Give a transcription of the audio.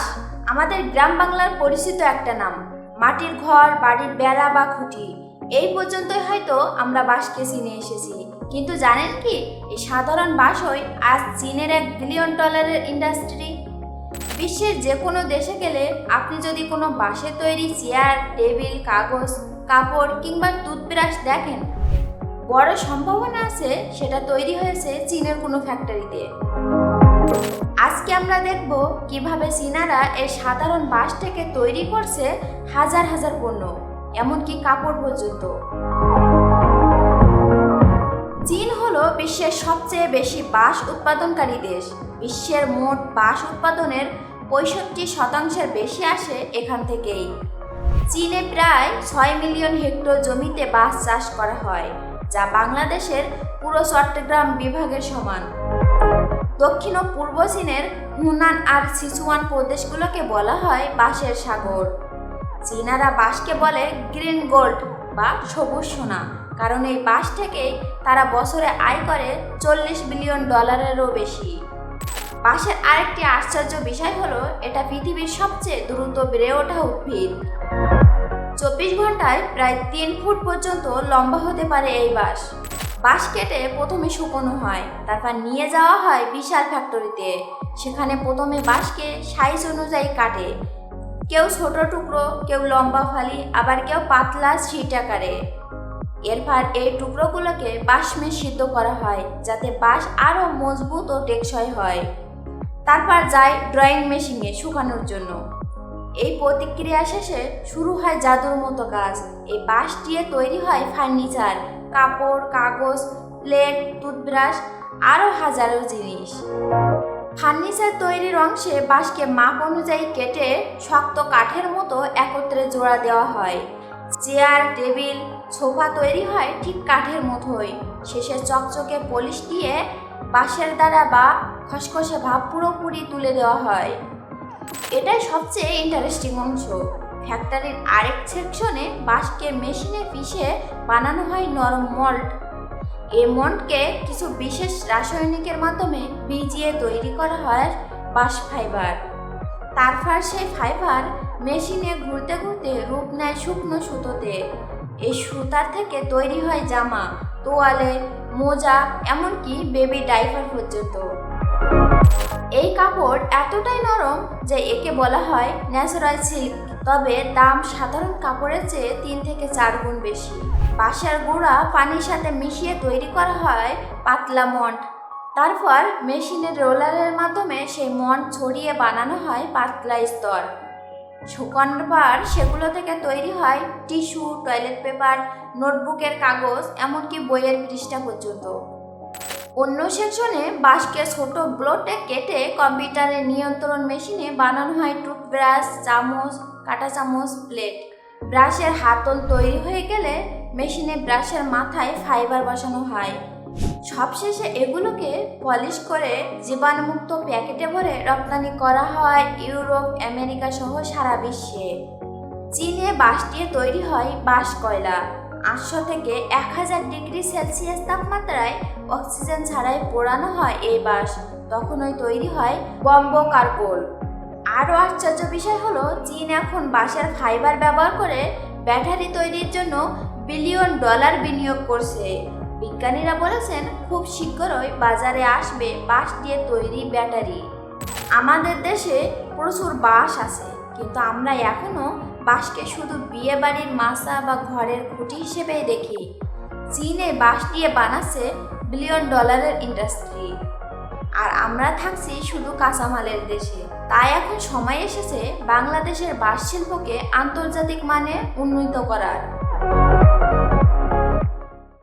বাঁশ আমাদের গ্রাম বাংলার পরিচিত একটা নাম। মাটির ঘর, বাড়ির বেড়া বা খুঁটি, এই পর্যন্তই হয়তো আমরা বাঁশকে চিনে এসেছি। কিন্তু জানেন কি, এই সাধারণ বাঁশই আজ চীনের এক বিলিয়ন ডলারের ইন্ডাস্ট্রি? বিশ্বের যে কোনো দেশে গেলে আপনি যদি কোনো বাঁশের তৈরি চেয়ার, টেবিল, কাগজ, কাপড় কিংবা টুথব্রাশ দেখেন, বড় সম্ভাবনা আছে সেটা তৈরি হয়েছে চীনের কোনো ফ্যাক্টরিতে। আজকে আমরা দেখব কীভাবে চীনারা এই সাধারণ বাঁশ থেকে তৈরি করছে হাজার হাজার পণ্য, এমনকি কাপড় পর্যন্ত। চীন হলো বিশ্বের সবচেয়ে বেশি বাঁশ উৎপাদনকারী দেশ। বিশ্বের মোট বাঁশ উৎপাদনের পঁয়ষট্টি শতাংশের বেশি আসে এখান থেকেই। চীনে প্রায় ছয় মিলিয়ন হেক্টর জমিতে বাঁশ চাষ করা হয়, যা বাংলাদেশের পুরো চট্টগ্রাম বিভাগের সমান। দক্ষিণ ও পূর্ব চীনের হুনান আর সিচুয়ান প্রদেশগুলোকে বলা হয় বাঁশের সাগর। চীনারা বাঁশকে বলে গ্রিন গোল্ড বা সবুজ সোনা, কারণ এই বাঁশ থেকে তারা বছরে আয় করে চল্লিশ বিলিয়ন ডলারেরও বেশি। বাঁশের আরেকটি আশ্চর্য বিষয় হলো, এটা পৃথিবীর সবচেয়ে দ্রুত বেড়ে ওঠা উদ্ভিদ। চব্বিশ ঘন্টায় প্রায় তিন ফুট পর্যন্ত লম্বা হতে পারে এই বাঁশ। বাঁশ কেটে প্রথমে শুকনো হয়, তারপর নিয়ে যাওয়া হয় বিশাল ফ্যাক্টরিতে সেখানে প্রথমে বাঁশকে সাইজ অনুযায়ী কাটে। কেউ ছোট টুকরো, কেউ লম্বা ফালি, আবার কেউ পাতলা শিট আকারে। এরপর এই টুকরোগুলোকে বাঁশমে সিদ্ধ করা হয়, যাতে বাঁশ আরও মজবুত ও টেকসই হয়। তারপর যায় ড্রয়িং মেশিনে শুকানোর জন্য। এই প্রতিক্রিয়া শেষে শুরু হয় জাদুর মতো কাজ। এই বাঁশ দিয়ে তৈরি হয় ফার্নিচার কাপড়, কাগজ, প্লেট, টুথব্রাশ আরও হাজারো জিনিস। ফার্নিচার তৈরির অংশে বাঁশকে মাপ অনুযায়ী কেটে শক্ত কাঠের মতো একত্রে জোড়া দেওয়া হয়। চেয়ার, টেবিল, সোফা তৈরি হয় ঠিক কাঠের মতোই। শেষে চকচকে পলিশ দিয়ে বাঁশের দ্বারা বা খসখসে ভাব পুরোপুরি তুলে দেওয়া হয়। এটাই সবচেয়ে ইন্টারেস্টিং অংশ। ফ্যাক্টরির আরেক সেকশনে বাঁশকে মেশিনে পিষে বানানো হয় নরম মল্ট। এই মল্টকে কিছু বিশেষ রাসায়নিকের মাধ্যমে ভিজিয়ে তৈরি করা হয় বাঁশ ফাইবার। তারপর সেই ফাইবার মেশিনে ঘুরতে ঘুরতে রূপ নেয় শুকনো সুতোতে। এই সুতার থেকে তৈরি হয় জামা, তোয়ালে, মোজা, এমনকি বেবি ডাইপার পর্যন্ত। এই কাপড় এতটাই নরম যে একে বলা হয় ন্যাচারাল সিল্ক। তবে দাম সাধারণ কাপড়ের চেয়ে তিন থেকে চার গুণ বেশি। বাঁশের গুঁড়া পানির সাথে মিশিয়ে তৈরি করা হয় পাতলা মন্ট। তারপর মেশিনের রোলারের মাধ্যমে সেই মন্ট ছড়িয়ে বানানো হয় পাতলা স্তর। শুকানোর পর সেগুলো থেকে তৈরি হয় টিস্যু, টয়লেট পেপার, নোটবুকের কাগজ, এমনকি বইয়ের পৃষ্ঠা পর্যন্ত। অন্য সেকশনে বাঁশকে ছোট ব্লোটে কেটে কম্পিউটারের নিয়ন্ত্রণ মেশিনে বানানো হয় টুথব্রাশ, চামচ, কাঁটা চামচ, প্লেট। ব্রাশের হাতল তৈরি হয়ে গেলে মেশিনে ব্রাশের মাথায় ফাইবার বসানো হয়। সবশেষে এগুলোকে পলিশ করে জীবাণুমুক্ত প্যাকেটে ভরে রপ্তানি করা হয় ইউরোপ, আমেরিকা সহ সারা বিশ্বে। চীনে বাঁশ দিয়ে তৈরি হয় বাঁশ কয়লা। আটশো থেকে এক হাজার ডিগ্রি সেলসিয়াস তাপমাত্রায় অক্সিজেন ছাড়াই পোড়ানো হয় এই বাঁশ তখনই তৈরি হয় বম্ব কার্বন আরও আশ্চর্য বিষয় হলো, চীন এখন বাঁশের ফাইবার ব্যবহার করে ব্যাটারি তৈরির জন্য বিলিয়ন ডলার বিনিয়োগ করছে। বিজ্ঞানীরা বলেছেন, খুব শীঘ্রই বাজারে আসবে বাঁশ দিয়ে তৈরি ব্যাটারি। আমাদের দেশে প্রচুর বাঁশ আছে, কিন্তু আমরা এখনও বাঁশকে শুধু বিয়ে বাড়ির মাসা বা ঘরের খুঁটি হিসেবেই দেখি। চীনে বাঁশ দিয়ে বানাচ্ছে বিলিয়ন ডলারের ইন্ডাস্ট্রি আর আমরা থাকছি শুধু কাঁচামালের দেশে। তাই এখন সময় এসেছে বাংলাদেশের বাঁশ শিল্পকে আন্তর্জাতিক মানে উন্নীত করার।